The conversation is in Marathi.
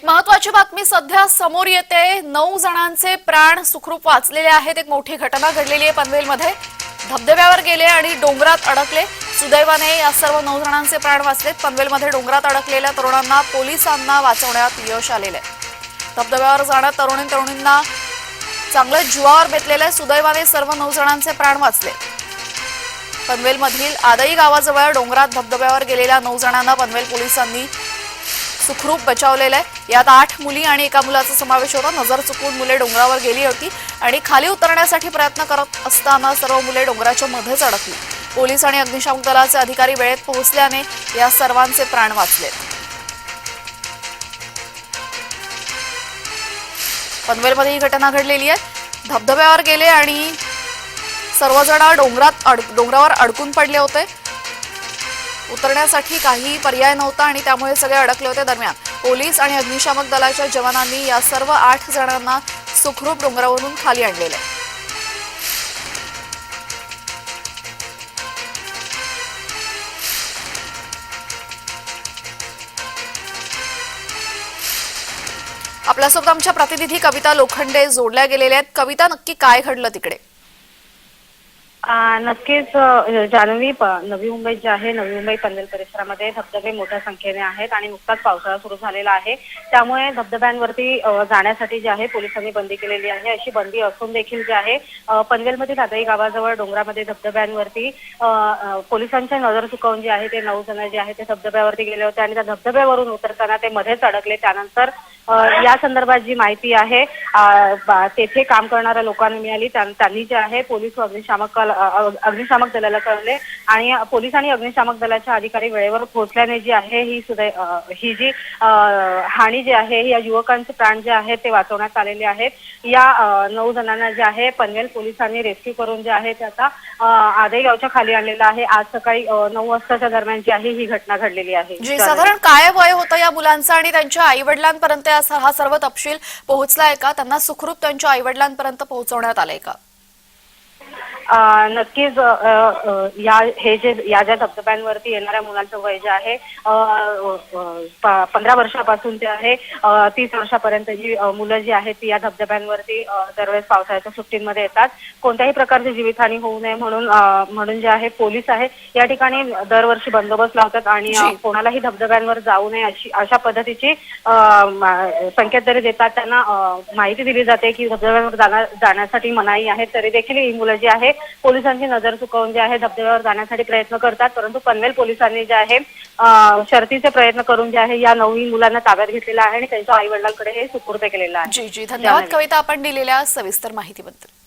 एक महत्वाची बातमी सध्या समोर येते. नऊ जणांचे प्राण सुखरूप वाचलेले आहेत. एक मोठी घटना घडलेली आहे पनवेलमध्ये. धबधब्यावर गेले आणि डोंगरात अडकले. सुदैवाने या सर्व नऊ जणांचे प्राण वाचलेत. पनवेलमध्ये डोंगरात अडकलेल्या तरुणांना पोलिसांना वाचवण्यात यश आलेलं आहे. धबधब्यावर जाणं तरुणी तरुणींना चांगलं जीवावर बेतलेलं आहे. सुदैवाने सर्व नऊ जणांचे प्राण वाचले. पनवेलमधील आदई गावाजवळ डोंगरात धबधब्यावर गेलेल्या नऊ जणांना पनवेल पोलिसांनी सुखरूप बचावलेलं आहे. यात आठ मुली आणि एका मुलाचा समावेश होता. नजर चुकून मुले डोंगरावर गेली होती आणि खाली उतरण्यासाठी प्रयत्न करत असताना सर्व मुले डोंगराच्या मध्येच अडकली. पोलीस आणि अग्निशामक दलाचे अधिकारी वेळेत पोहोचल्याने या सर्वांचे प्राण वाचले. पनवेलमध्ये ही घटना घडलेली आहे. धबधब्यावर गेले आणि सर्वजण डोंगरात अड डोंगरावर अडकून पडले होते. उतरण्यासाठी काही पर्याय नव्हता आणि त्यामुळे सगळे अडकले होते दरम्यान. पोलीस आणि अग्निशामक दलाच्या जवानांनी या सर्व आठ जणांना सुखरूप डोंगरावरून खाली आणलेले आहे. आपल्यासोबत आमच्या प्रतिनिधी कविता लोखंडे जोडल्या गेलेल्या आहेत. कविता नक्की काय घडलं तिकडे? नक्कीच जान्हवी प- नवी मुंबई जे आहे नवी मुंबई पनवेल परिसरामध्ये धबधबे मोठ्या संख्येने आहेत आणि नुकताच पावसाळा सुरू झालेला आहे. त्यामुळे धबधब्यांवरती अ, जाण्यासाठी जे आहे पोलिसांनी बंदी केलेली आहे. अशी बंदी असून देखील जे आहे अ, पनवेलमधील आदई गावाजवळ डोंगरामध्ये धबधब्यांवरती अ, अ, पोलिसांच्या नजर चुकवून जे आहे ते नऊ जण जे आहे ते धबधब्यावरती गेले होते आणि त्या धबधब्यावरून उतरताना ते मध्येच अडकले. त्यानंतर या संदर्भात जी माहिती आहे तेथे काम करणाऱ्या लोकांना मिळाली. त्यांनी जे आहे पोलीस व अग्निशामक अग्निशामक दलाला कळले आणि पोलीस आणि अग्निशामक दलाच्या अधिकारी वेळेवर पोहोचल्याने जी आहे ही सुदै ही जी हानी जी आहे या युवकांचे प्राण जे आहे ते वाचवण्यात आलेले आहेत. या नऊ जणांना जे आहे पनवेल पोलिसांनी रेस्क्यू करून जे आहे त्याचा आता आदई गावच्या खाली आणलेला आहे. आज सकाळी नऊ वाजताच्या दरम्यान जी आहे ही घटना घडलेली आहे. साधारण काय वय होतं या मुलांचं आणि त्यांच्या आई वडिलांपर्यंत हा सर्व तपशील पोहोचलाय का? त्यांना सुखरूप त्यांच्या आईवडिलांपर्यंत पोहोचवण्यात आलाय का? नक्कीच या हे जे या ज्या धबधब्यांवरती येणाऱ्या मुलांचं वय जे आहे पंधरा वर्षापासून ते आहे तीस वर्षापर्यंत जी मुलं जी आहेत ती या धबधब्यांवरती दरवेळेस पावसाळ्याच्या सुट्टींमध्ये येतात कोणत्याही प्रकारची जीवितहानी होऊ नये म्हणून म्हणून जे आहे पोलीस आहे या ठिकाणी दरवर्षी बंदोबस्त लावतात आणि. कोणालाही धबधब्यांवर जाऊ नये अशी अशा पद्धतीची संकेत जरी देतात त्यांना माहिती दिली जाते की धबधब्यावर जाणार जाण्यासाठी मनाई आहे तरी देखील ही मुलं जी आहे पोलिसांची नजर चुकवून जे आहे धबधब्यावर जाण्यासाठी प्रयत्न करतात परंतु पनवेल पोलिसांनी जे आहे अ, शर्थीचे प्रयत्न करून जे आहे या नवीन मुलांना ताब्यात घेतलेलं आहे आणि त्यांच्या आई वडिलांकडे हे सुपूर्द केलेलं आहे जी जी धन्यवाद. कविता आपण दिलेल्या सविस्तर माहितीबद्दल